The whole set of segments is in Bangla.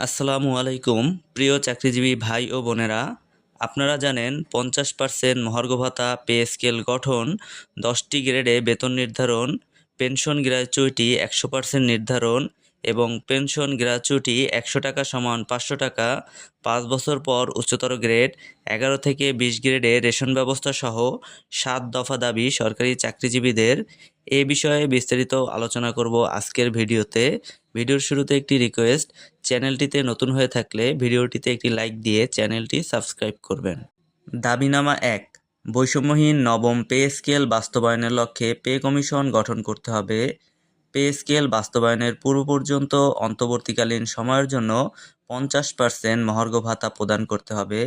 আসসালামু আলাইকুম, প্রিয় চাকরিজীবী ভাই ও বোনেরা। আপনারা জানেন পঞ্চাশ পার্সেন্ট মহার্ঘ ভাতা পে স্কেল গঠন, দশটি গ্রেডে বেতন নির্ধারণ, পেনশন গ্র্যাচুইটি একশো পার্সেন্ট নির্ধারণ এবং পেনশন গ্র্যাচুইটি একশো টাকা সমান পাঁচশো টাকা। পাঁচ বছর পর উচ্চতর গ্রেড, এগারো থেকে বিশ গ্রেডে রেশন ব্যবস্থা সহ সাত দফা দাবি সরকারি চাকরিজীবীদের। এ বিষয়ে বিস্তারিত আলোচনা করব আজকের ভিডিওতে। ভিডিওর শুরুতে একটি রিকোয়েস্ট, চ্যানেলটিতে নতুন হয়ে থাকলে ভিডিওটিতে একটি লাইক দিয়ে চ্যানেলটি সাবস্ক্রাইব করবেন। দাবিনামা এক, বৈষম্যহীন নবম পে স্কেল বাস্তবায়নের লক্ষ্যে পে কমিশন গঠন করতে হবে। পে স্কেল বাস্তবায়নের পূর্ব পর্যন্ত অন্তর্বর্তীকালীন সময়ের জন্য পঞ্চাশ পার্সেন্ট মহার্ঘ ভাতা প্রদান করতে হবে।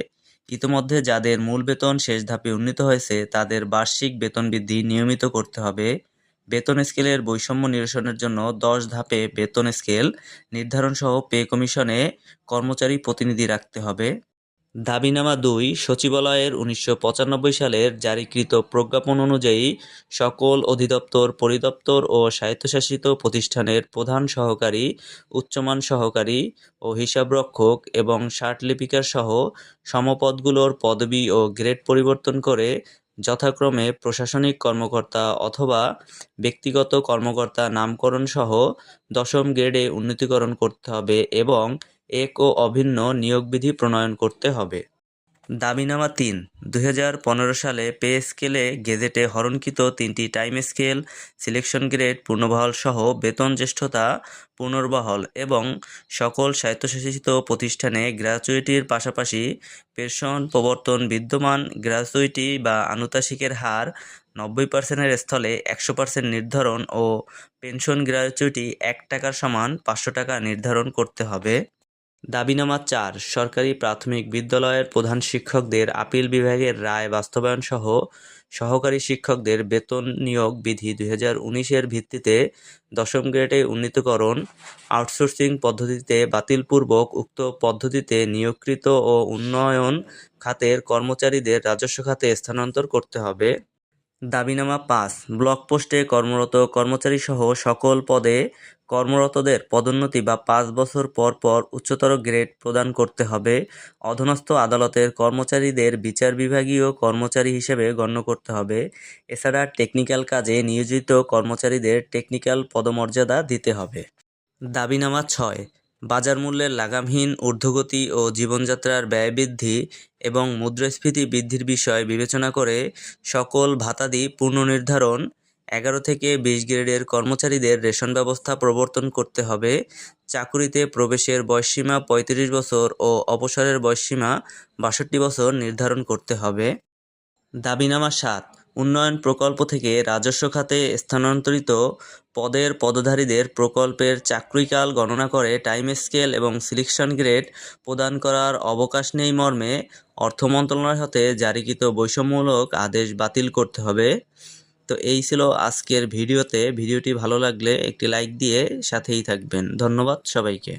ইতোমধ্যে যাদের মূল বেতন শেষ ধাপে উন্নীত হয়েছে, তাদের বার্ষিক বেতন বৃদ্ধি নিয়মিত করতে হবে। বেতন স্কেলের বৈষম্য নিরসনের জন্য দশ ধাপে বেতন স্কেল নির্ধারণ সহ পে কমিশনে কর্মচারী প্রতিনিধি রাখতে হবে। দাবিনামা দুই, সচিবালয়ের উনিশশো পঁচানব্বই সালের জারিকৃত প্রজ্ঞাপন অনুযায়ী সকল অধিদপ্তর, পরিদপ্তর ও স্বায়ত্তশাসিত প্রতিষ্ঠানের প্রধান সহকারী, উচ্চমান সহকারী ও হিসাবরক্ষক এবং লিপিকার সহ সমপদগুলোর পদবি ও গ্রেড পরিবর্তন করে যথাক্রমে প্রশাসনিক কর্মকর্তা অথবা ব্যক্তিগত কর্মকর্তা নামকরণ সহ দশম গ্রেডে উন্নীতকরণ করতে হবে এবং এক ও অভিন্ন নিয়োগবিধি প্রণয়ন করতে হবে। দাবিনামা তিন, দুই সালে পে স্কেলে গেজেটে হরণকৃত তিনটি টাইম স্কেল, সিলেকশন গ্রেড, পূর্ণবহাল সহ বেতন জ্যেষ্ঠতা, পুনর্বহাল এবং সকল স্বায়ত্তশাসিত প্রতিষ্ঠানে গ্র্যাচুইটির পাশাপাশি পেনশন প্রবর্তন বিদ্যমান গ্র্যাচুইটি বা আনুতাসিকের হার নব্বই পার্সেন্টের স্থলে একশো পার্সেন্ট নির্ধারণ ও পেনশন গ্র্যাচুইটি এক টাকার সমান পাঁচশো টাকা নির্ধারণ করতে হবে। দাবিনামা চার, সরকারি প্রাথমিক বিদ্যালয়ের প্রধান শিক্ষকদের আপিল বিভাগের রায় বাস্তবায়ন সহ সহকারী শিক্ষকদের বেতন নিয়োগ বিধি দুই উনিশের ভিত্তিতে দশম গ্রেডে উন্নীতকরণ, আউটসোর্সিং পদ্ধতিতে বাতিলপূর্বক উক্ত পদ্ধতিতে নিয়োগকৃত ও উন্নয়ন খাতের কর্মচারীদের রাজস্ব খাতে স্থানান্তর করতে হবে। দাবিনামা পাঁচ, ব্লক পোস্টে কর্মরত কর্মচারীসহ সকল পদে কর্মরতদের পদোন্নতি বা পাঁচ বছর পর পর উচ্চতর গ্রেড প্রদান করতে হবে। অধনস্থ আদালতের কর্মচারীদের বিচার বিভাগীয় কর্মচারী হিসেবে গণ্য করতে হবে। এছাড়া টেকনিক্যাল কাজে নিয়োজিত কর্মচারীদের টেকনিক্যাল পদমর্যাদা দিতে হবে। দাবিনামা ছয়, বাজার মূল্যের লাগামহীন ঊর্ধ্বগতি ও জীবনযাত্রার ব্যয় বৃদ্ধি এবং মুদ্রাস্ফীতি বৃদ্ধির বিষয় বিবেচনা করে সকল ভাতাদি পুনর্নির্ধারণ এগারো থেকে বিশ গ্রেডের কর্মচারীদের রেশন ব্যবস্থা প্রবর্তন করতে হবে। চাকুরিতে প্রবেশের বয়সসীমা পঁয়ত্রিশ বছর ও অবসরের বয়সসীমা বাষট্টি বছর নির্ধারণ করতে হবে। দাবিনামা সাত, উন্নয়ন প্রকল্প থেকে রাজস্ব খাতে স্থানান্তরিত পদের পদধারীদের প্রকল্পের চাকরিকাল গণনা করে টাইম স্কেল এবং সিলেকশন গ্রেড প্রদান করার অবকাশ নেই মর্মে অর্থ মন্ত্রণালয় হতে জারিকৃত বৈষম্যমূলক আদেশ বাতিল করতে হবে। তো এই ছিল আজকের ভিডিওতে। ভিডিওটি ভালো লাগলে একটি লাইক দিয়ে সাথেই থাকবেন। ধন্যবাদ সবাইকে।